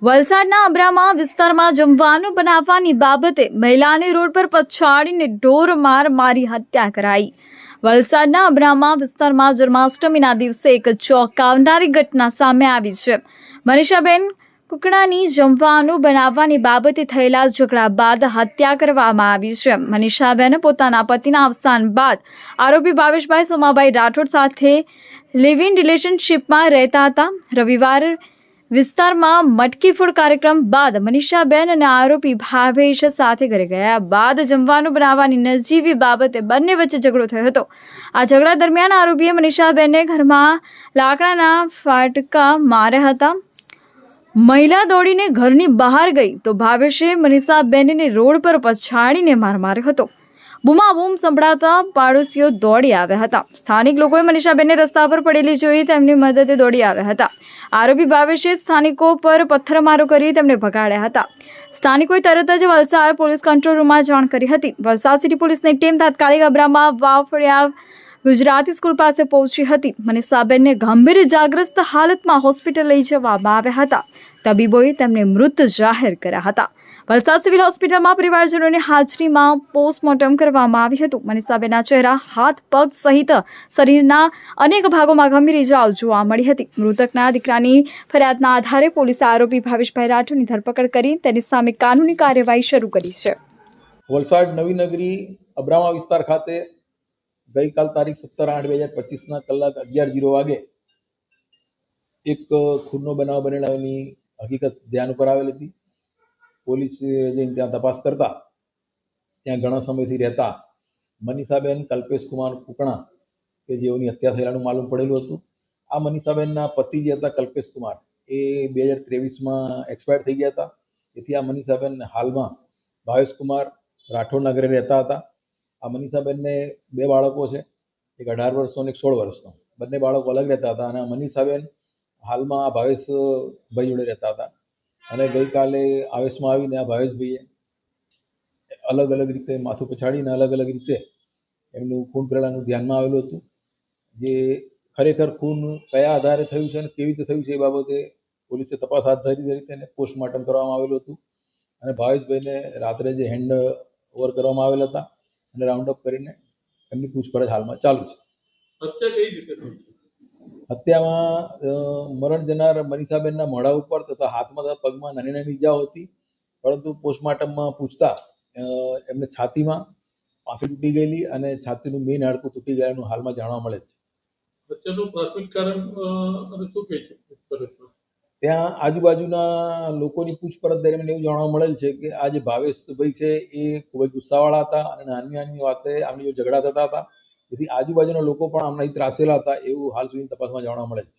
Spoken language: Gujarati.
વલસાડના અબ્રામા વિસ્તારમાં જમવાનું બનાવવાની બાબતે મહિલાને રોડ પર પછાડીને ઢોર માર મારી હત્યા કરાઈ. વલસાડના અબ્રામા વિસ્તારમાં જન્માષ્ટમીના દિવસે એક ચોંકાવનારી ઘટના સામે આવી છે. મનીષાબેન કુકડાની જમવાનું બનાવવાની બાબતે થયેલા ઝઘડા બાદ હત્યા કરવામાં આવી છે. મનીષાબેન પોતાના પતિના અવસાન બાદ આરોપી ભાવેશભાઈ સોમાભાઈ રાઠોડ સાથે લિવ ઇન રિલેશનશીપમાં રહેતા હતા. રવિવાર વિસ્તારમાં મટકી ફૂડ કાર્યક્રમ બાદ મનીષાબેન અને આરોપી ભાવેશ સાથે ઘરે ગયા બાદ જમવાનું બનાવવાની નજીવી બાબતે બંને વચ્ચે ઝઘડો થયો હતો. આ ઝઘડા દરમિયાન આરોપીએ મનીષાબેનને ઘરમાં લાકડાના ફાટકા માર્યા હતા. મહિલા દોડીને ઘરની બહાર ગઈ તો ભાવેશે મનીષાબેનને રોડ પર પછાડીને માર માર્યો હતો. બૂમાબૂમ સંભળાતા પાડોશીઓ દોડી આવ્યા હતા. સ્થાનિક લોકોએ મનીષાબેનને રસ્તા પર પડેલી જોઈ તેમની મદદે દોડી આવ્યા હતા. આરોપી ભાવેશે સ્થાનિકો પર પથ્થરમારો કરી તેમને ભગાડ્યા હતા. સ્થાનિકોએ તરત જ વલસાડ પોલીસ કંટ્રોલ રૂમમાં જાણ કરી હતી. વલસાડ સિટી પોલીસની ટીમ તાત્કાલિક અબરામાં વાફળ્યા ગુજરાતી સ્કૂલ પાસે પહોંચી હતી. મનીષાબેનને ગંભીર જાગ્રસ્ત હાલતમાં હોસ્પિટલ લઈ જવામાં આવ્યા હતા. તબીબોએ તેમને મૃત જાહેર કર્યા હતા. વલસાડ સિવિલ હોસ્પિટલમાં પરિવારજનોની હાજરીમાં પોસ્ટમોર્ટમ કરવામાં આવ્યું હતું. મનીષાબેનના ચહેરા, હાથ, પગ સહિત શરીરના અનેક ભાગોમાં ગંભીર ઇજાઓ જોવા મળી હતી. મૃતકના દીકરાની ફરિયાદના આધારે પોલીસે આરોપી ભાવેશભાઈ રાઠોડની ધરપકડ કરી તેની સામે કાનૂની કાર્યવાહી શરૂ કરી છે. વલસાડ નવી નગરી અબ્રામા વિસ્તાર ખાતે ગઈકાલ તારીખ સત્તર આઠ બે હજાર પચીસના કલાક અગિયાર જીરો વાગે એક ખૂનનો બનાવ બનેલાની હકીકત ધ્યાન ઉપર આવેલી હતી. પોલીસે જઈને ત્યાં તપાસ કરતા, ત્યાં ઘણા સમયથી રહેતા, મનીષાબેન, કલ્પેશ કુમાર કુકણા કે જેઓની હત્યા થયેલાનું માલુમ પડેલું હતું. આ મનીષાબેનના પતિ જે હતા કલ્પેશ કુમાર, એ બે હજાર ત્રેવીસમાં એક્સપાયર થઈ ગયા હતા. તેથી આ મનીષાબેન હાલમાં ભાવેશ કુમાર નગરે રહેતા હતા. આ મનીષાબેનને બે બાળકો છે, એક અઢાર વર્ષનો અને એક સોળ વર્ષનો. બંને બાળકો અલગ રહેતા હતા અને મનીષાબેન હાલમાં આ ભાવેશભાઈ જોડે રહેતા હતા. અને ગઈકાલે આવેશમાં આવીને આ ભાવેશભાઈએ અલગ અલગ રીતે માથું પછાડીને અલગ અલગ રીતે એમનું ખૂન કરેલાનું ધ્યાનમાં આવેલું હતું. જે ખરેખર ખૂન કયા આધારે થયું છે અને કેવી રીતે થયું છે એ બાબતે પોલીસે તપાસ હાથ ધરી હતી તેને પોસ્ટમોર્ટમ કરવામાં આવેલું હતું. અને ભાવેશભાઈને રાત્રે જે હેન્ડ ઓવર કરવામાં આવેલ હતા અને રાઉન્ડ અપ કરીને એમની પૂછપરછ હાલમાં ચાલુ છે. હત્યા કઈ રીતે હત્યામાં મરણ જનાર મનીષાબેનના મોઢા ઉપર તથા હાથમાં તથા પગમાં નાની નાની ઇજાઓ હતી પરંતુ પોસ્ટમોર્ટમમાં પૂછતા એમને છાતીમાં પાસી તૂટી ગયેલી અને છાતીનું મેઇન હાડકું તૂટી ગયાનું હાલમાં જાણવા મળે છે. હત્યાનું પ્રાથમિક કારણ શું કહે છે? ત્યાં આજુબાજુના લોકોની પૂછપરછ દરમિયાન એવું જાણવા મળેલ છે કે આ જે ભાવેશભાઈ છે એ ખૂબ જ ગુસ્સાવાળા હતા અને નાની નાની વાતે આમની જો ઝઘડા થતા હતા. જેથી આજુબાજુના લોકો પણ આમનાથી ત્રાસેલા હતા એવું હાલ સુધી તપાસમાં જાણવા મળે છે.